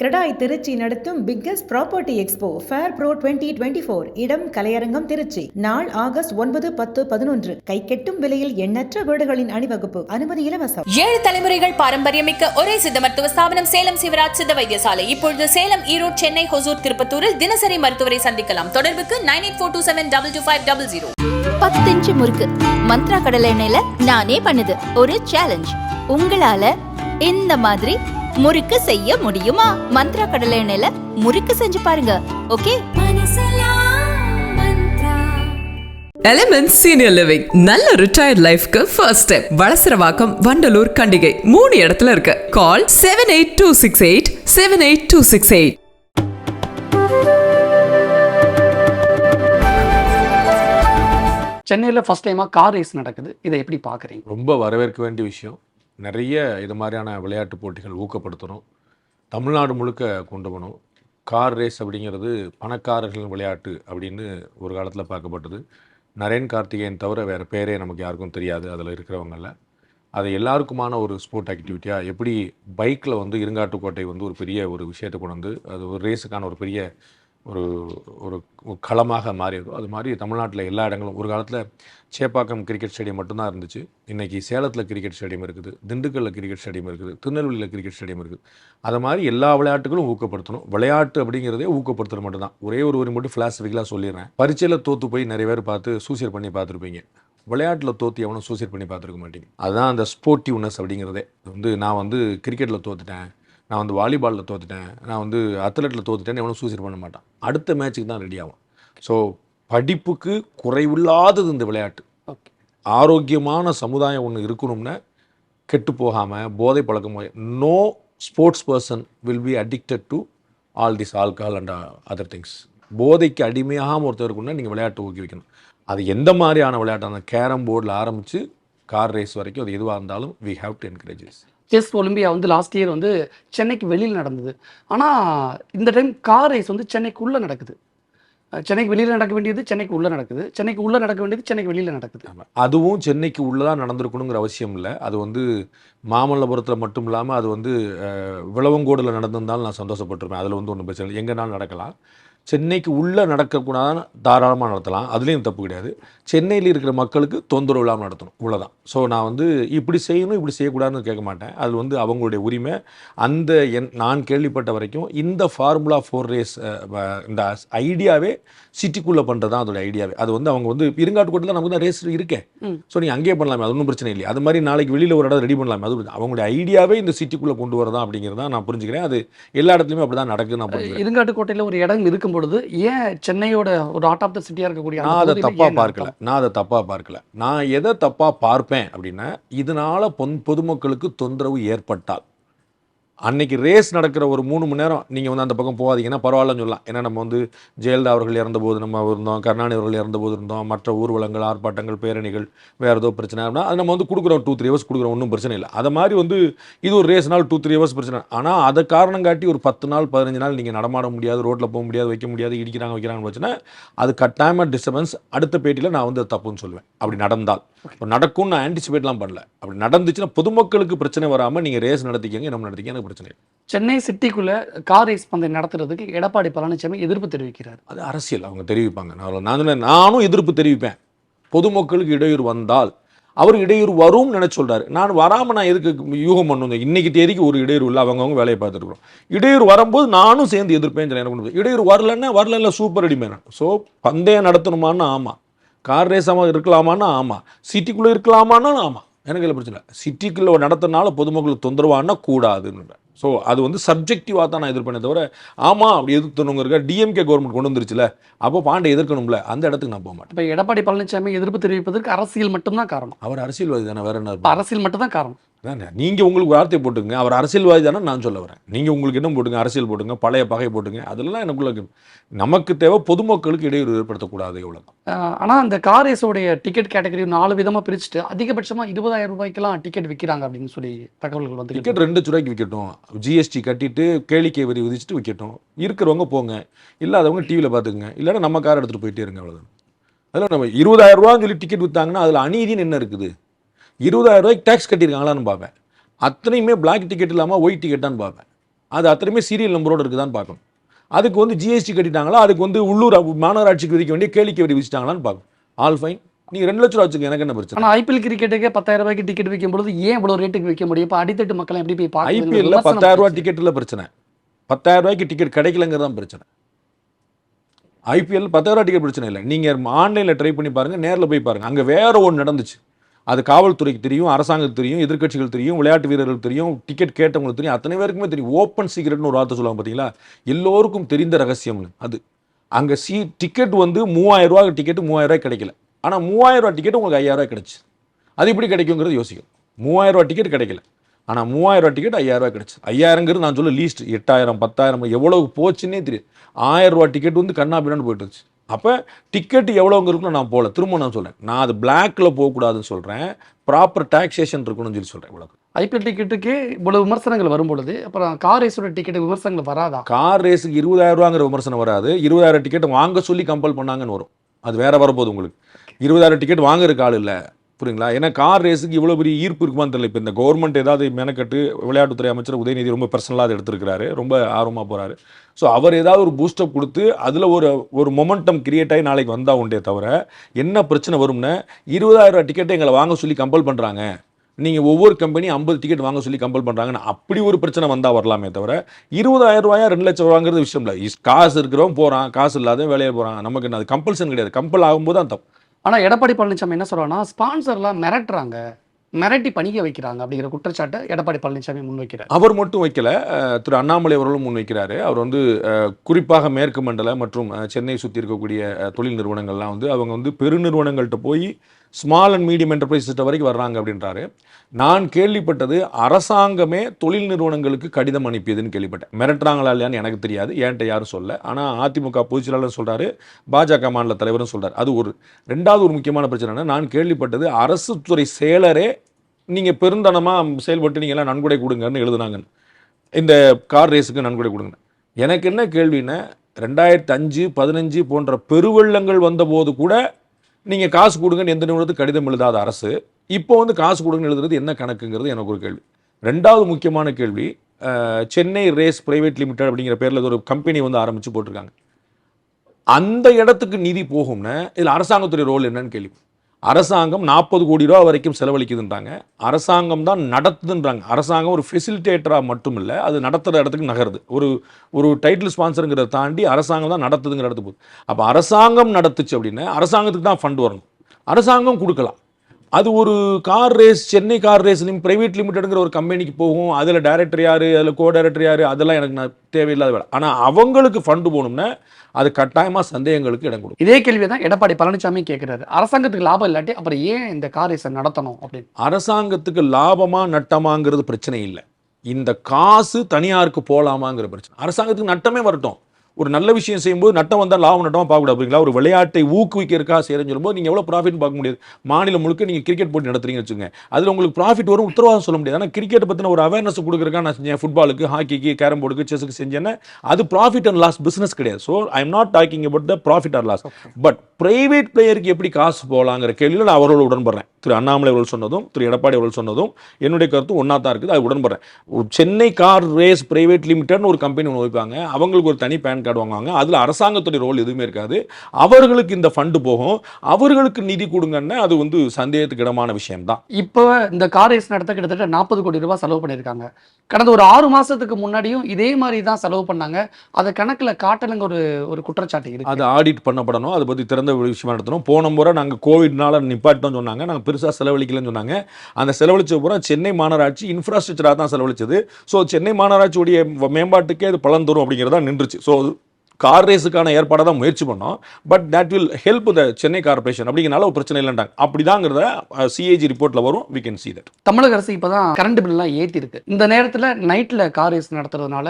கிரடாய் திருச்சி நடத்தும் biggest property expo fair pro twenty twenty four இடம் கலையரங்கம் திருச்சி. நாள் ஆகஸ்ட் ஒன்பது பத்து பதினொன்று. கைக்கெட்டும் விலையில் எண்ணற்ற வீடுகளின் அணிவகுப்பு. அனுமதி இலவசம். ஏழு தலைமுறைகள் பாரம்பரியமிக்க ஒரே சித்த மருத்துவ ஸ்தாபனம் சேலம் சிவராஜ் சித்த வைத்தியசாலை. இப்பொழுது சேலம் ஈரோடு சென்னை ஹொசூர் திருப்பத்தூரில் தினசரி மருத்துவரை சந்திக்கலாம். தொடர்புக்கு nine eight four two seven double two five double zero பத்து இன்ச்சு முறுக்கு. மந்த்ரா கடலை எண்ணெயில நானே பண்ணுது. ஒரு சேலஞ்ச் உங்களால இந்த மாதிரி முறுக்கு செய்ய முடியுமா? மந்த்ரா கடலை எண்ணெயில முறுக்கு செஞ்சு பாருங்க. ஓகே எலிமெண்ட் சீனியர் லிவிங் நல்ல ரிட்டையர்ட் லைஃப்க்கு ஃபர்ஸ்ட் ஸ்டெப் வளசரவாக்கம் வண்டலூர் கண்டிகை. மூணு இடத்துல இருக்கு. Call seven eight two six eight seven eight two six eight சென்னையில் ஃபர்ஸ்ட் டைமாக கார் ரேஸ் நடக்குது. இதை எப்படி பார்க்குறீங்க? ரொம்ப வரவேற்க வேண்டிய விஷயம். நிறைய இது மாதிரியான விளையாட்டு போட்டிகள் ஊக்கப்படுத்தணும். தமிழ்நாடு முழுக்க கொண்டு வரணும் கார் ரேஸ் அப்படிங்கிறது பணக்காரர்களின் விளையாட்டு அப்படின்னு ஒரு காலத்தில் பார்க்கப்பட்டது. நரேன் கார்த்திகேயன் தவிர வேறு பேரே நமக்கு யாருக்கும் தெரியாது அதில் இருக்கிறவங்கள அது எல்லாருக்குமான ஒரு ஸ்போர்ட் ஆக்டிவிட்டியாக எப்படி பைக்கில் வந்து இருங்காட்டுக்கோட்டை வந்து ஒரு பெரிய ஒரு விஷயத்தை கொண்டு வந்து அது ஒரு ரேஸுக்கான ஒரு பெரிய ஒரு ஒரு களமாக மாறியதோ அது மாதிரி தமிழ்நாட்டில் எல்லா இடங்களும் ஒரு காலத்தில் சேப்பாக்கம் கிரிக்கெட் ஸ்டேடியம் மட்டும்தான் இருந்துச்சு. இன்றைக்கி சேலத்தில் கிரிக்கெட் ஸ்டேடியம் இருக்குது திண்டுக்கல்லில் கிரிக்கெட் ஸ்டேடியம் இருக்குது திருநெல்வேலியில் கிரிக்கெட் ஸ்டேடியம் இருக்குது. அது மாதிரி எல்லா விளையாட்டுகளும் ஊக்கப்படுத்தணும். விளையாட்டு அப்படிங்கிறதே ஊக்கப்படுத்துறது மட்டும்தான். ஒரே ஒரு ஒரு மட்டும் ஃபிலாசபிக்கலாக சொல்லிடுறேன். பரீட்சையில் தோற்று போய் நிறைய பேர் பார்த்து சூசைட் பண்ணி பார்த்துருப்பீங்க. விளையாட்டில் தோற்று எவனும் சூசைட் பண்ணி பார்த்துருக்க மாட்டீங்க. அதுதான் அந்த ஸ்போர்ட்டிவ்னஸ் அப்படிங்கிறதே. வந்து நான் வந்து கிரிக்கெட்டில் தோத்துட்டேன். நான் வந்து வாலிபாலில் தோத்துட்டேன். நான் வந்து அத்லெட்டில் தோத்துட்டேன்னு எவனும் சூசைட் பண்ண மாட்டான். அடுத்த மேட்ச்சுக்கு தான் ரெடி ஆகும் ஸோ படிப்புக்கு குறைவில்லாதது இந்த விளையாட்டு. ஓகே ஆரோக்கியமான சமுதாயம் ஒன்று இருக்கணும்னா கெட்டு போகாமல் போதை பழக்கம் no sports person will be addicted to all this alcohol and other things போதைக்கு அடிமையாகாமல் ஒருத்தர் இருக்குன்னா நீங்கள் விளையாட்டு ஊக்குவிக்கணும். அது எந்த மாதிரியான விளையாட்டு அந்த கேரம் போர்டில் ஆரம்பித்து கார் ரேஸ் வரைக்கும் அது எதுவாக இருந்தாலும் we have to encourage chess olympia வந்து லாஸ்ட் இயர் வந்து சென்னைக்கு வெளியில் நடந்தது. ஆனால் இந்த டைம் கார் ரேஸ் வந்து சென்னைக்குள்ளே நடக்குது. அஹ் சென்னைக்கு வெளியில் நடக்க வேண்டியது சென்னைக்கு உள்ளே நடக்குது. சென்னைக்கு உள்ளே நடக்க வேண்டியது சென்னைக்கு வெளியில் நடக்குது. அதுவும் சென்னைக்கு உள்ளதான் நடந்திருக்கணுங்கிற அவசியம் இல்லை. அது வந்து மாமல்லபுரத்தில் மட்டும் இல்லாமல் அது வந்து விளவங்கோடுல நடந்திருந்தாலும் நான் சந்தோஷப்பட்டிருப்பேன். அதில் வந்து ஒன்றும் பிரச்சனை எங்கேனாலும் நடக்கலாம். சென்னைக்கு உள்ளே நடக்கக்கூடாதுன்னு தாராளமாக நடத்தலாம். அதுலேயும் தப்பு கிடையாது. சென்னையில் இருக்கிற மக்களுக்கு தொந்தரவு இல்லாமல் நடத்தணும். இவ்வளோதான் ஸோ நான் வந்து இப்படி செய்யணும் இப்படி செய்யக்கூடாதுன்னு கேட்க மாட்டேன். அது வந்து அவங்களுடைய உரிமை. அந்த என் நான் கேள்விப்பட்ட வரைக்கும் இந்த ஃபார்முலா ஃபோர் ரேஸ் இந்த ஐடியாவே சிட்டிக்குள்ளே பண்ணுறது தான் அதோட ஐடியாவே. அது வந்து அவங்க வந்து இருங்காட்டுக்கோட்டில் நமக்கு தான் ரேஸ் இருக்கே. ம். ஸோ நீங்கள் அங்கேயே பண்ணலாமே அது ஒன்றும் பிரச்சனை இல்லை அது மாதிரி நாளைக்கு வெளியில் ஒரு இடம் ரெடி பண்ணலாமே. அது அவங்களுடைய ஐடியாவே இந்த சிட்டிக்குள்ளே கொண்டு வரதான் அப்படிங்கிறது நான் புரிஞ்சுக்கிறேன். அது எல்லா இடத்துலையுமே அப்படி தான் நடக்குதுன்னு நான் புரிஞ்சுக்கிறேன். இருங்காட்டுக்கோட்டையில் ஒரு இடம் இருக்கும் பொழுது ஏன் சென்னையோட ஒரு ஆர்ட் ஆஃப் த சிட்டியாக இருக்கக்கூடிய நான் அதை தப்பாக பார்க்கல? நான் அதை தப்பாக பார்க்கல. நான் எதை தப்பாக பார்ப்பேன் அப்படின்னா இதனால பொன் பொதுமக்களுக்கு தொந்தரவு ஏற்பட்டால். அன்னைக்கு ரேஸ் நடக்கிற ஒரு மூணு மணி நேரம் நீங்கள் வந்து அந்த பக்கம் போகாதீங்கன்னா பரவாயில்லன்னு சொல்லலாம். ஏன்னா நம்ம வந்து ஜெயலலிதா அவர்கள் இறந்தபோது நம்ம இருந்தோம் கருணாநிதி அவர்கள் இறந்தபோது இருந்தோம் மற்ற ஊர்வலங்கள் ஆர்ப்பாட்டங்கள் பேரணிகள் வேறு ஏதோ பிரச்சனை அப்படின்னா அது நம்ம வந்து கொடுக்குறோம் டூ த்ரீ ஹவர்ஸ் கொடுக்குறோம் ஒன்றும் பிரச்சனை இல்லை. அது மாதிரி வந்து இது ஒரு ரேஸ் நாள் டூ த்ரீ ஹவர்ஸ் பிரச்சனை. ஆனால் அதை காரணம் காட்டி ஒரு பத்து நாள் பதினஞ்சு நாள் நீங்கள் நடமாட முடியாது ரோட்டில் போக முடியாது வைக்க முடியாது இடிக்கிறாங்க வைக்கிறாங்கன்னு வச்சுன்னா அது கட்டாயமாக டிஸ்டர்பன்ஸ் அடுத்த பேட்டியில் நான் வந்து தப்புன்னு சொல்லுவேன் அப்படி நடந்தால். இப்போ நடக்கும்னு நான் ஆன்டிசிபேட்லாம் பண்ணல. அப்படி நடந்துச்சுன்னா பொதுமக்களுக்கு பிரச்சனை வராமல் நீங்கள் ரேஸ் நடத்திக்கங்க நம்ம நடத்திக்க எனக்கு பிரச்சனை இல்லை. சென்னை சிட்டிக்குள்ள கார் ரேஸ் பந்தயம் நடத்துறதுக்கு எடப்பாடி பழனிசாமி எதிர்ப்பு தெரிவிக்கிறார். அது அரசியல் அவங்க தெரிவிப்பாங்க. நான் நான் நானும் எதிர்ப்பு தெரிவிப்பேன். பொதுமக்களுக்கு இடையூறு வந்தால் அவர் இடையூறு வரும்னு நினைச்சு சொல்றாரு. நான் வராமல் நான் எதுக்கு யூகம் பண்ணுங்க இன்னைக்கு தேதிக்கு ஒரு இடையூறு இல்லை அவங்கவங்க வேலையை பார்த்துருக்கோம் இடையூறு வரும்போது நானும் சேர்ந்து எதிர்ப்பேன் எனக்கு. இடையூறு வரலன்னா வரலல்ல சூப்பர் அடிமேன் ஸோ பந்தயம் நடத்தணுமான்னு ஆமாம் கார் ரேஸாக இருக்கலாமான்னா? ஆமாம் சிட்டிக்குள்ளே இருக்கலாமான்னு? ஆமாம் எனக்கு இல்லை பிரச்சனை சிட்டிக்குள்ளே நடத்தினால பொதுமக்களுக்கு தொந்தரவானா? கூடாதுன்னு ஸோ அது வந்து சப்ஜெக்டிவாக தான் நான் எதிர்ப்பேனே தவிர ஆமாம் அப்படி எதிர்த்தணுங்க இருக்க டிஎம்கே கவர்மெண்ட் கொண்டு வந்துருச்சுல அப்போ பாண்டே எதிர்க்கணும்ல அந்த இடத்துக்கு நான் போக மாட்டேன். இப்போ எடப்பாடி பழனிசாமி எதிர்ப்பு தெரிவிப்பதற்கு அரசியல் மட்டும்தான் காரணம். அவர் அரசியல்வாதி தானே வேற என்ன? அரசியல் மட்டும்தான் காரணம். நீங்கள் உங்களுக்கு வார்த்தை போட்டுங்க அவர் அரசியல்வாதி தானே நான் சொல்ல வரேன். நீங்கள் உங்களுக்கு என்ன போட்டுங்க? அரசியல் போட்டுங்க பழைய பகை போட்டுங்க. அதெல்லாம் எனக்குள்ள. நமக்கு தேவை பொதுமக்களுக்கு இடையூறு ஏற்படுத்தக்கூடாது இவ்வளோதான் ஆஹ் ஆனா இந்த கார் ரேஸோடைய டிக்கெட் கேட்டகரி நாலு விதமா பிரிச்சுட்டு அதிகபட்சமா இருபதாயிரம் ரூபாய்க்கெல்லாம் டிக்கெட் விற்கிறாங்க அப்படின்னு சொல்லி தகவல்கள் வந்து டிக்கெட் ரெண்டு ரூபாய்க்கு விற்கட்டும் ஜிஎஸ்டி கட்டிட்டு கேளிக்கை வரி விதிச்சுட்டு விற்கட்டும் இருக்கிறவங்க போங்க. இல்லாதவங்க டிவியில் பார்த்துக்குங்க. இல்லைன்னா நம்ம கார் எடுத்துகிட்டு போயிட்டே இருங்க அவ்வளோதான் அதில் நம்ம இருபதாயிரம் ரூபான்னு சொல்லி டிக்கெட் விற்றாங்கன்னா அதில் அநீதின்னு என்ன இருக்குது? இருபதாயிரம் ரூபாய்க்கு டேக்ஸ் கட்டியிருக்காங்களான்னு பார்ப்பேன். அத்தனையுமே பிளாக் டிக்கெட் இல்லாமல் ஒயிட் டிக்கெட்டான்னு பார்ப்பேன். அது அத்தனையுமே சீரியல் நம்பரோடு இருக்குதான்னு பார்க்கணும். அதுக்கு வந்து ஜிஎஸ்டி கட்டிட்டாங்களா? அதுக்கு வந்து உள்ளூர் மாநகராட்சிக்கு விதிக்க வேண்டிய கேளிக்கை வரி விதிச்சிட்டாங்களான்னு பார்க்கணும். ஆல் ஃபைன் நீங்கள் ரெண்டு லட்ச ரூபா வச்சுக்க எனக்கு என்ன பிரச்சனை? ஆனா ஐபிஎல் கிரிக்கெட்டுக்கே பத்தாயிரம் ரூபாய்க்கு டிக்கெட் விற்கும் பொழுது ஏன் இவ்வளவு ரேட்டுக்கு விற்க முடியும்? இப்போ அடித்தட்டு மக்கள் எப்படி போய் பார்க்க ஐபிஎல்ல பத்தாயிரம் ரூபாய் டிக்கெட்டில் பிரச்சனை. பத்தாயிரம் ரூபாய்க்கு டிக்கெட் கிடைக்கலங்கிறது தான் பிரச்சனை. ஐபிஎல் பத்தாயிரம் ரூபாய் டிக்கெட் பிரச்சனை இல்லை. நீங்கள் ஆன்லைனில் ட்ரை பண்ணி பாருங்கள் நேரில் போய் பாருங்கள் அங்கே வேற ஒன்று நடந்துச்சு. அது காவல்துறைக்கு தெரியும் அரசாங்கத்துக்கு தெரியும் எதிர்க்கட்சிகள் தெரியும் விளையாட்டு வீரர்களுக்கு தெரியும் டிக்கெட் கேட்டவங்களுக்கு தெரியும். அத்தனை பேருக்குமே தெரியும். ஓப்பன் சீக்ரெட்னு ஒரு வார்த்தை சொல்லுவாங்க பார்த்தீங்களா எல்லோருக்கும் தெரிந்த ரகசியம்னு அது. அங்கே சீ டிக்கெட் வந்து மூவாயிரம் ரூபா டிக்கெட்டு மூவாயிரம் ரூபாய் கிடைக்கல. ஆனால் மூவாயிரம் ரூபா டிக்கெட் உங்களுக்கு ஐயாயிரம் ரூபாய் கிடைச்சு. அது எப்படி கிடைக்குங்கிறது யோசிக்கணும். மூவாயிரம் ரூபா டிக்கெட் கிடைக்கல. ஆனால் மூவாயிரம் ரூபா டிக்கெட் ஐயாயிரம் ரூபாய் கிடைச்சு. ஐயாயிரங்கிறது நான் சொல்ல லீஸ்ட் எட்டாயிரம் பத்தாயிரம் எவ்வளவு போச்சுன்னே தெரியும் ஆயிரம் ரூபா டிக்கெட் வந்து கண்ணா பின்னான்னு போயிட்டு இருந்துச்சு. அப்போ டிக்கெட் எவ்வளோங்க இருக்குன்னு நான் போகல. திரும்ப நான் சொல்கிறேன் நான் அது பிளாக்ல போகக்கூடாதுன்னு சொல்கிறேன் ப்ராப்பர் டாக்ஸேஷன் இருக்கணும்னு சொல்லி சொல்கிறேன் இவ்வளோ ஐபிஎல் டிக்கெட்டுக்கே இவ்வளவு விமர்சனங்கள் வரும் பொழுது அப்புறம் கார் ரேஸோட டிக்கெட் விமர்சனங்கள் வராதா? கார் ரேஸுக்கு இருபதாயிரம் ரூபாங்கிற விமர்சனம் வராது. இருபதாயிரம் டிக்கெட் வாங்க சொல்லி கம்பல் பண்ணாங்கன்னு வரும். அது வேற வரப்போகுது உங்களுக்கு. இருபதாயிரம் டிக்கெட் வாங்குறதுக்கு ஆள் இல்லை. புரியுங்களா? ஏன்னா கார் ரேஸுக்கு இவ்வளோ பெரிய ஈர்ப்பு இருக்குமான்னு தெரியல. இப்போ இந்த கவர்மெண்ட் ஏதாவது மெனக்கட்டு விளையாட்டுத்துறை அமைச்சர் உதயநிதி ரொம்ப பர்சனலாக அதை எடுத்திருக்கிறாரு. ரொம்ப ஆர்வமாக போகிறாரு ஸோ அவர் ஏதாவது ஒரு பூஸ்டப் கொடுத்து அதில் ஒரு ஒரு மொமெண்டம் கிரியேட் ஆகி நாளைக்கு வந்தால் உண்டே தவிர என்ன பிரச்சனை வரும்னா இருபதாயிரம் டிக்கெட்டை எங்களை வாங்க சொல்லி கம்பல் பண்ணுறாங்க நீங்கள் ஒவ்வொரு கம்பெனி ஐம்பது டிக்கெட் வாங்க சொல்லி கம்பல் பண்ணுறாங்கன்னு அப்படி ஒரு பிரச்சனை வந்தால் வரலாமே தவிர இருபதாயிரம் ரூபாயா ரெண்டு லட்சம் ரூபாங்கிறது விஷயம் இல்லை. இஸ்- காசு இருக்கிறவன் போகிறான் காசு இல்லாத வேலையை போகிறான் நமக்கு என்ன அது கம்பல்சன் கிடையாது. கம்பல் ஆகும்போது தான் தப்பு. ஆனால் எடப்பாடி பழனிசாமி என்ன சொல்கிறாங்கன்னா ஸ்பான்சர்லாம் மிரட்டுறாங்க மிரட்டி பணிக்க வைக்கிறாங்க அப்படிங்கிற குற்றச்சாட்டை எடப்பாடி பழனிசாமி முன்வைக்கிறார். அவர் மட்டும் வைக்கல. திரு அண்ணாமலை அவர்களும் முன்வைக்கிறாரு. அவர் வந்து குறிப்பாக மேற்கு மண்டல மற்றும் சென்னை சுற்றி இருக்கக்கூடிய தொழில் நிறுவனங்கள்லாம் வந்து அவங்க வந்து பெருநிறுவனங்கள்கிட்ட போய் small and medium enterprise enterprises வரைக்கும் வர்றாங்க அப்படின்றாரு. நான் கேள்விப்பட்டது அரசாங்கமே தொழில் நிறுவனங்களுக்கு கடிதம் அனுப்பியதுன்னு கேள்விப்பட்டேன். மிரட்டுறாங்களா இல்லையான்னு எனக்கு தெரியாது. ஏன்ட்ட யாரும் சொல்ல. ஆனால் அதிமுக பொதுச் செயலாளர் பாஜக மாநில தலைவரும் சொல்கிறார் அது ஒரு ரெண்டாவது ஒரு முக்கியமான பிரச்சனைனா நான் கேள்விப்பட்டது அரசு துறை செயலரே நீங்கள் பெருந்தனமாக செயல்பட்டு நீங்கள் எல்லாம் நன்கொடை கொடுங்கன்னு எழுதுனாங்கன்னு. இந்த கார் ரேஸுக்கு நன்கொடை கொடுங்க. எனக்கு என்ன கேள்வின்னா ரெண்டாயிரத்தி அஞ்சு பதினஞ்சு போன்ற பெருவெள்ளங்கள் வந்தபோது கூட நீங்கள் காசு கொடுங்கன்னு எந்த நிறுவனத்துக்கு கடிதம் எழுதாத அரசு இப்போ வந்து காசு கொடுங்கன்னு எழுதுறது என்ன கணக்குங்கிறது எனக்கு ஒரு கேள்வி. ரெண்டாவது முக்கியமான கேள்வி சென்னை ரேஸ் பிரைவேட் லிமிடெட் அப்படிங்கிற பேரில் ஒரு கம்பெனி வந்து ஆரம்பித்து போட்டிருக்காங்க. அந்த இடத்துக்கு நிதி போகும்னா இதில் அரசாங்கத்துடைய ரோல் என்னன்னு கேள்வி. அரசாங்கம் நாற்பது கோடி ரூபா வரைக்கும் செலவழிக்குதுன்றாங்க. அரசாங்கம் தான் நடத்துதுன்றாங்க. அரசாங்கம் ஒரு ஃபெசிலிட்டேட்டராக மட்டும் இல்லை அது நடத்துகிற இடத்துக்கு நகருது. ஒரு ஒரு டைட்டில் ஸ்பான்சருங்கிறத தாண்டி அரசாங்கம் தான் நடத்துதுங்கிற இடத்துக்கு போகுது. அப்போ அரசாங்கம் நடத்துச்சு அப்படின்னா அரசாங்கத்துக்கு தான் ஃபண்ட் வரணும். அரசாங்கம் கொடுக்கலாம். அது ஒரு கார் ரேஸ் சென்னை கார் ரேஸ்லையும் பிரைவேட் லிமிடெடுங்கிற ஒரு கம்பெனிக்கு போகும். அதில் டைரக்டர் யார்? அதில் கோ டைரக்டர் யார்? அதெல்லாம் எனக்கு நான் தேவையில்லாத வேலை. ஆனால் அவங்களுக்கு ஃபண்டு போகணும்னா அது கட்டாயமாக சந்தேகங்களுக்கு இடம் கொடுக்கும். இதே கேள்வியை தான் எடப்பாடி பழனிசாமி கேட்கிறாரு அரசாங்கத்துக்கு லாபம் இல்லாட்டி அப்புறம் ஏன் இந்த கார் ரேஸை நடத்தணும் அப்படின்னு? அரசாங்கத்துக்கு லாபமா நட்டமாங்கிறது பிரச்சனை இல்லை. இந்த காசு தனியாருக்கு போகலாமாங்கிற பிரச்சனை. அரசாங்கத்துக்கு நட்டமே வரட்டும். ஒரு நல்ல விஷயம் செய்யும்போது நட்டம் வந்தால் லாபம் நட்டமாக பார்க்கக்கூடாது. அப்படிங்களா ஒரு விளையாட்டை ஊக்குவிக்கிறதுக்காக செய்யறேன்னு சொல்லும்போது நீங்கள் எவ்வளோ ப்ராஃபிட் பார்க்க முடியாது. மாநிலம் முழுக்க நீங்கள் கிரிக்கெட் போட்டி நடத்துறீங்கன்னு வச்சுங்க அதில் உங்களுக்கு ப்ராஃபிட் வரும் உத்தரவாதம் சொல்ல முடியாது. ஆனால் கிரிக்கெட் பற்றின ஒரு அவேர்னஸ் கொடுக்குறக்கா நான் செஞ்சேன். ஃபுட்பாலுக்கு ஹாக்கிக்கு கேரம் போர்டுக்கு செஸ்ஸுக்கு செஞ்சேன்னா அது ப்ராஃபிட் அண்ட் லாஸ் பிஸ்னஸ் கிடையாது. So I am not talking about the profit or loss but private பிளேயருக்கு எப்படி காசு போகலாங்கிற கேள்வியில் நான் அவரோட உடன்படுறேன். திரு அண்ணாமலை அவர்கள் சொன்னதும் திரு எடப்பாடி அவர்கள் சொன்னதும் என்னுடைய கருத்து ஒன்றா தான் இருக்குது. அது உடன்படுறேன். சென்னை கார் ரேஸ் பிரைவேட் லிமிடெட்னு ஒரு கம்பெனி ஒன்று வைப்பாங்க அவங்களுக்கு ஒரு தனி பேன் கார்டு வாங்குவாங்க. அதில் அரசாங்கத்துடைய ரோல் எதுவுமே இருக்காது. அவர்களுக்கு இந்த ஃபண்டு போகும். அவர்களுக்கு நிதி கொடுங்கன்னா அது வந்து சந்தேகத்துக்கு இடமான விஷயம்தான். இப்போ இந்த கார் ரேஸ் நடத்த கிட்டத்தட்ட நாற்பது கோடி ரூபாய் செலவு பண்ணியிருக்காங்க. கடந்த ஒரு ஆறு மாசத்துக்கு முன்னாடியும் இதே மாதிரி தான் செலவு பண்ணாங்க. அதை கணக்குல காட்டலுங்க ஒரு ஒரு குற்றச்சாட்டு அது ஆடிட் பண்ணப்படணும். அதை பற்றி திறந்த விஷயமா நடத்தணும். போன முறை நாங்கள் கோவிட்னால நிப்பாட்டோம்னு சொன்னாங்க. நாங்கள் பெருசாக செலவழிக்கலன்னு சொன்னாங்க. அந்த செலவழிச்ச பூரா சென்னை மாநகராட்சி இன்ஃப்ராஸ்ட்ரக்சராக தான் செலவழிச்சது. ஸோ சென்னை மாநகராட்சியுடைய மேம்பாட்டுக்கே அது பலன் தரும் அப்படிங்கிறதா நின்றுச்சு. ஸோ கார் ரேஸுக்கான ஏற்பாடை தான் முயற்சி பண்ணோம். But that will help the Chennai corporation அப்படிங்கிறனால ஒரு பிரச்சனை இல்லைன்றாங்க அப்படிதாங்கிறத சிஏஜி ரிப்போர்ட்டில் வரும். We can see that. தமிழக அரசு இப்பதான் கரண்ட் பில்லாம் ஏத்தி இருக்கு இந்த நேரத்துல நைட்ல கார் ரேஸ் நடத்துறதுனால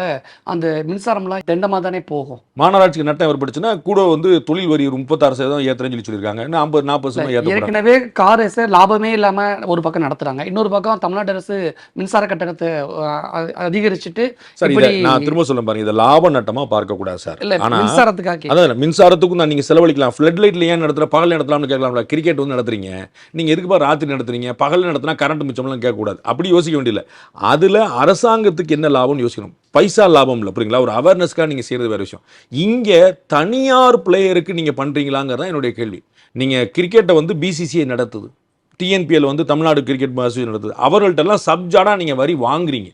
அந்த மின்சாரம்லாம் தெண்டமா தானே போகும். மாநகராட்சிக்கு நட்டம் ஏற்பட்டுச்சுன்னா கூட வந்து தொழில் வரி ஒரு முப்பத்தாறு சதவீதம் ஏற்றுறேன்னு சொல்லி சொல்லியிருக்காங்க. இன்னும் ஐம்பது நாற்பது சதவீதம் ஏற்ற ஏற்கனவே கார் ரேஸை லாபமே இல்லாம ஒரு பக்கம் நடத்துறாங்க. இன்னொரு பக்கம் தமிழ்நாடு அரசு மின்சார கட்டணத்தை அதிகரிச்சுட்டு சார் நான் திரும்ப சொல்ல பாருங்க. இதை லாப நட்டமாக பார்க்கக்கூடாது சார். இல்ல மின்சாரத்துக்காக. அதான் மின்சாரத்துக்கும் தான் நீங்க செலவழிக்கலாம். ஃப்ளட் லைட்ல ஏன் நடத்துற பகல் நடத்தலாம்னு கேட்கலாம்ல கிரிக்கெட் வந்து நடத்துறீங்க. நீங்க எதுக்குப்பா ராத்திரி நடத்துறீங்க? பகல் நடத்தினா கரண்ட் மிச்சம்லாம் கேட்கக்கூடாது. அப்படி யோசிக்க வேண்டியதில்லை. அதுல அரசாங்கத்துக்கு என்ன லாபம்னு யோசிக்கணும். பைசா லாபம் இல்லை புரியுங்களா? ஒரு அவேர்னஸ்க்காக நீங்க செய்யறது வேற விஷயம். இங்க தனியார் பிளேயருக்கு நீங்க பண்றீங்களாங்கிறது தான் என்னுடைய கேள்வி. நீங்க கிரிக்கெட்டை வந்து பிசிசிஐ நடத்துது. டிஎன்பிஎல் வந்து தமிழ்நாடு கிரிக்கெட் அசோசியேஷன் நடத்துது. அவர்கள்ட்டெல்லாம் சப்ஜாடா நீங்க வரி வாங்குறீங்க.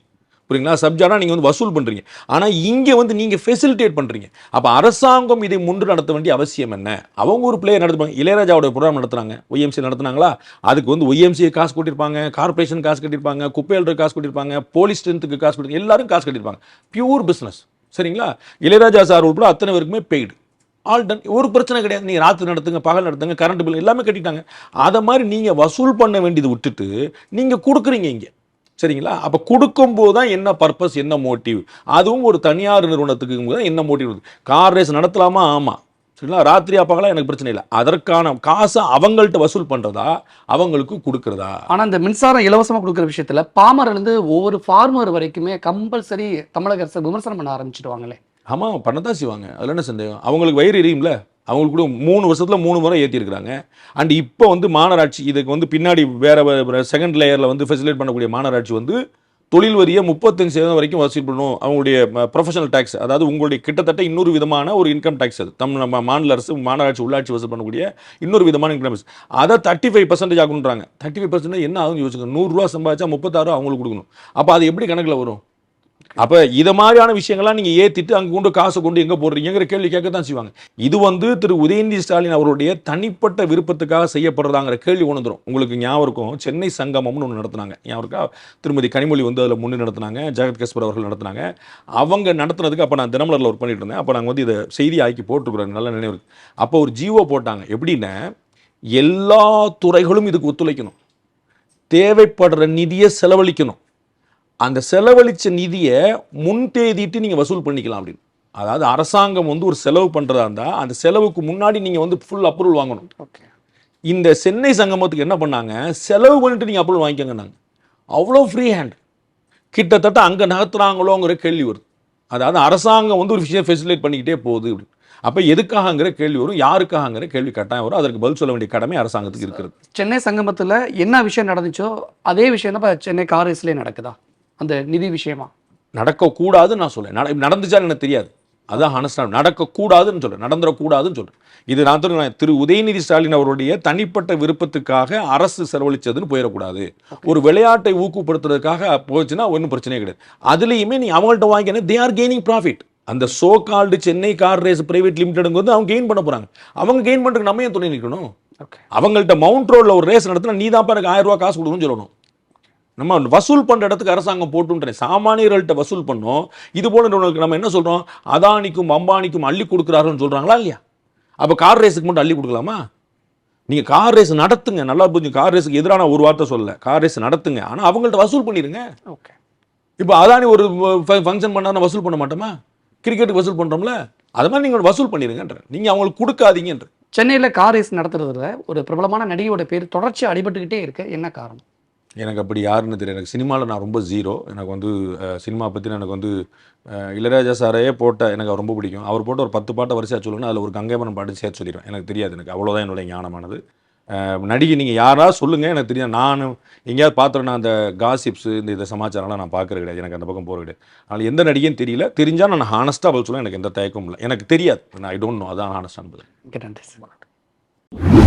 புரியுங்களா? சப்ஜாடா நீங்கள் வந்து வசூல் பண்ணுறீங்க ஆனால் இங்கே வந்து நீங்கள் ஃபெசிலிட்டேட் பண்ணுறீங்க அப்போ அரசாங்கம் இதை முன்று நடத்த வேண்டிய அவசியம் என்ன? அவங்க ஒரு பிளேயர் நடத்துவாங்க. இளையராஜாவோட ப்ரோக்ராம் நடத்துகிறாங்க ஒய்எம்சி நடத்துனாங்களா? அதுக்கு வந்து ஒய்எம்சியை காசு கூட்டியிருப்பாங்க. கார்ப்பரேஷன் காசு கட்டியிருப்பாங்க. குப்பையாளருக்கு காசு கொட்டியிருப்பாங்க. போலீஸ் ஸ்ட்ரென்த்துக்கு காசு கொட்டி எல்லாரும் காசு கட்டியிருப்பாங்க. பியூர் பிஸ்னஸ் சரிங்களா? இளையராஜா சார் உட்பட அத்தனை பேருக்குமே பெய்டு ஆல் டன் ஒரு பிரச்சனை கிடையாது. நீங்கள் ராத்திரி நடத்துங்க பகல் நடத்துங்க கரண்ட் பில் எல்லாமே கட்டிட்டாங்க. அதை மாதிரி நீங்கள் வசூல் பண்ண வேண்டியது விட்டுட்டு நீங்கள் கொடுக்குறீங்க இங்கே. சரிங்களா? அப்போ கொடுக்கும்போது தான் என்ன பர்பஸ் என்ன மோட்டிவ் அதுவும் ஒரு தனியார் நிறுவனத்துக்கு தான் என்ன மோட்டிவ் கார் ரேஸ் நடத்தலாமா? ஆமாம் சரிங்களா? ராத்திரி அப்பகலாம் எனக்கு பிரச்சனை இல்லை. அதற்கான காசை அவங்கள்ட்ட வசூல் பண்ணுறதா அவங்களுக்கு கொடுக்குறதா? ஆனா இந்த மின்சாரம் இலவசமா கொடுக்குற விஷயத்துல பாமரல இருந்து ஒவ்வொரு ஃபார்மர் வரைக்குமே கம்பல்சரி தமிழக அரசு விமர்சனம் பண்ண ஆரம்பிச்சிடுவாங்களே. ஆமாம் பண்ணத்தான் செய்வாங்க. அதில் என்ன சந்தேகம்? அவங்களுக்கு வயிறு எரியும்ல? அவங்களுக்கு கூட மூணு வருஷத்தில் மூணு முறை ஏற்றிருக்கிறாங்க அண்ட் இப்போ வந்து மாநகராட்சி இதுக்கு வந்து பின்னாடி வேறு செகண்ட் லேயரில் வந்து ஃபெசிலேட் பண்ணக்கூடிய மாநகராட்சி வந்து தொழில் வரியை முப்பத்தஞ்சு சதவீதம் வரைக்கும் வசூல் பண்ணணும். அவங்களுடைய ப்ரொஃபஷனல் டேக்ஸ் அதாவது உங்களுடைய கிட்டத்தட்ட இன்னொரு விதமான ஒரு இன்கம் டேக்ஸ் அது. தமிழ் நம்ம மாநில அரசு மாநகராட்சி உள்ளாட்சி வசூல் பண்ணக்கூடிய இன்னொரு விதமான இன்கம் டேக்ஸ் அதை தேர்ட்டி ஃபைவ் பர்சன்டேஜ் ஆகுன்றாங்க தேர்ட்டி ஃபைவ் பர்சன்டேஜ் என்ன ஆகும்னு யோசிச்சுங்க நூறுரூவா சம்பாதிச்சா முப்பத்தாறு அவங்களுக்கு கொடுக்கணும். அப்போ அது எப்படி கணக்கில் வரும்? அப்போ இதை மாதிரியான விஷயங்கள்லாம் நீங்கள் ஏற்றிட்டு அங்கே கொண்டு காசை கொண்டு எங்கே போடுறீங்கிற கேள்வி கேட்க தான் செய்வாங்க. இது வந்து திரு உதயநிதி ஸ்டாலின் அவருடைய தனிப்பட்ட விருப்பத்துக்காக செய்யப்படுறதாங்கிற கேள்வி உணர்ந்துரும் உங்களுக்கு ஞாபகம் இருக்கும் சென்னை சங்கமம்னு ஒன்று நடத்துனாங்க. ஞாபகம் திருமதி கனிமொழி வந்து அதில் முன்னே நடத்தினாங்க ஜெகத் கஸ்பர் அவர்கள் நடத்தினாங்க. அவங்க நடத்துனதுக்கு அப்போ நான் தினமலரில் ஒர்க் பண்ணிட்டு இருந்தேன். அப்போ நாங்கள் வந்து இதை செய்தி ஆக்கி போட்டுருக்குறோம். நல்ல நினைவு அப்போ ஒரு ஜீவோ போட்டாங்க. எப்படின்னா எல்லா துறைகளும் இதுக்கு ஒத்துழைக்கணும். தேவைப்படுற நிதியை செலவழிக்கணும். அந்த செலவழிச்ச நிதியை முன் தேதிட்டு நீங்கள் வசூல் பண்ணிக்கலாம் அப்படின்னு. அதாவது அரசாங்கம் வந்து ஒரு செலவு பண்ணுறதா இருந்தால் அந்த செலவுக்கு முன்னாடி நீங்கள் வந்து ஃபுல் அப்ரூவல் வாங்கணும். ஓகே இந்த சென்னை சங்கமத்துக்கு என்ன பண்ணாங்க? செலவு பண்ணிட்டு நீங்கள் அப்ரூவல் வாங்கிக்கங்கன்னாங்க. அவ்வளோ ஃப்ரீ ஹேண்ட் கிட்டத்தட்ட அங்கே நகர்த்துறாங்களோங்கிற கேள்வி வருது. அதாவது அரசாங்கம் வந்து ஒரு விஷயம் ஃபெசிலேட் பண்ணிக்கிட்டே போகுது அப்படின்னு. அப்போ எதுக்காகங்கிற கேள்வி வரும் யாருக்காகங்கிற கேள்வி கட்டாயம் வரும். அதற்கு பதில் சொல்ல வேண்டிய கடமை அரசாங்கத்துக்கு இருக்கிறது. சென்னை சங்கமத்துல என்ன விஷயம் நடந்துச்சோ அதே விஷயம் தான் சென்னை கார் ரேஸ்லேயே நடக்குதா? அந்த நிதி விஷயமா? நடக்கக்கூடாதுன்னு நான் சொல்றேன். நட நடந்துச்சான்னு எனக்கு தெரியாது. அதான் ஹானஸ்டாக நடக்கக்கூடாதுன்னு சொல்கிறேன் நடந்துடக்கூடாதுன்னு சொல்கிறேன் இது நான் சொல்றேன் திரு உதயநிதி ஸ்டாலின் அவருடைய தனிப்பட்ட விருப்பத்துக்காக அரசு செலவழிச்சதுன்னு போயிடக்கூடாது. ஒரு விளையாட்டை ஊக்கப்படுத்துறதுக்காக போச்சுன்னா ஒன்றும் பிரச்சனையே கிடையாது. அதுலேயுமே நீ அவங்கள்ட்ட வாங்கினா தே ஆர் கெய்னிங் ப்ராஃபிட் அந்த so called Chennai car race private லிமிடெடுங்க வந்து அவங்க கெயின் பண்ண போகிறாங்க அவங்க கெயின் பண்ணுறதுக்கு நம்ம ஏன் துணை நிற்கணும் அவங்கள்ட்ட மவுண்ட் ரோட்ல ஒரு ரேஸ் நடத்தினா நீ தான் எனக்கு ஆயிரம் ரூபாய் காசு கொடுக்கணும்னு சொல்லணும். நம்ம வசூல் பண்ற இடத்துக்கு அரசாங்கம் போட்டுன்றேன் சாமானியர்கள்ட்ட வசூல் பண்ணோம். இது போல நம்ம என்ன சொல்றோம்? அதானிக்கும் அம்பானிக்கும் அள்ளி கொடுக்குறாருன்னு சொல்றாங்களா இல்லையா? அப்ப கார் ரேஸுக்கு மட்டும் அள்ளி கொடுக்கலாமா? நீங்க கார் ரேஸ் நடத்துங்க. நல்லா புரிஞ்சு கார் ரேஸுக்கு எதிரான ஒரு வார்த்தை சொல்லல. கார் ரேஸ் நடத்துங்க. ஆனா அவங்கள்ட்ட வசூல் பண்ணிருங்க. ஓகே. இப்போ அதானி ஒரு ஃபங்க்ஷன் பண்ணா நான் வசூல் பண்ண மாட்டோமா? கிரிக்கெட்டுக்கு வசூல் பண்றோம்ல? அது மாதிரி நீங்க வசூல் பண்ணிருங்கன்ற. நீங்க அவங்களுக்கு கொடுக்காதீங்கன்ற. சென்னையில கார் ரேஸ் நடத்துறதுல ஒரு பிரபலமான நடிகையோட பேர் தொடர்ச்சி அடிபட்டுக்கிட்டே இருக்கு. என்ன காரணம்? எனக்கு அப்படி யாருன்னு தெரியல. எனக்கு சினிமாவில் நான் ரொம்ப ஜீரோ எனக்கு வந்து சினிமா பற்றி எனக்கு வந்து இளையராஜா சாரையே போட்ட எனக்கு ரொம்ப பிடிக்கும். அவர் போட்ட ஒரு பத்து பாட்டை வரிசையாக சொல்லணும் அதில் ஒரு கங்கைமரன் பாட்டு சேர்த்து சொல்லிடுவேன். எனக்கு தெரியாது எனக்கு. அவ்வளோதான் என்னுடைய ஞானமானது. நடிகை நீங்கள் யாராவது சொல்லுங்கள் எனக்கு தெரியாது. நானும் எங்கேயாவது பார்த்துறேன்னா அந்த காசிப்ஸு இந்த இந்த சமாச்சாரம்லாம் நான் பார்க்குறது கிடையாது. எனக்கு அந்த பக்கம் போகிற கிடையாது. அதனால் எந்த நடிகைன்னு தெரியல. தெரிஞ்சால் நான் ஹானஸ்ட்டாக பதில் சொல்ல எனக்கு எந்த தயக்கமும் இல்லை. எனக்கு தெரியாது. நான் ஐ டோன்ட் நோ அதான் ஹானஸ்டான பதில். நன்றி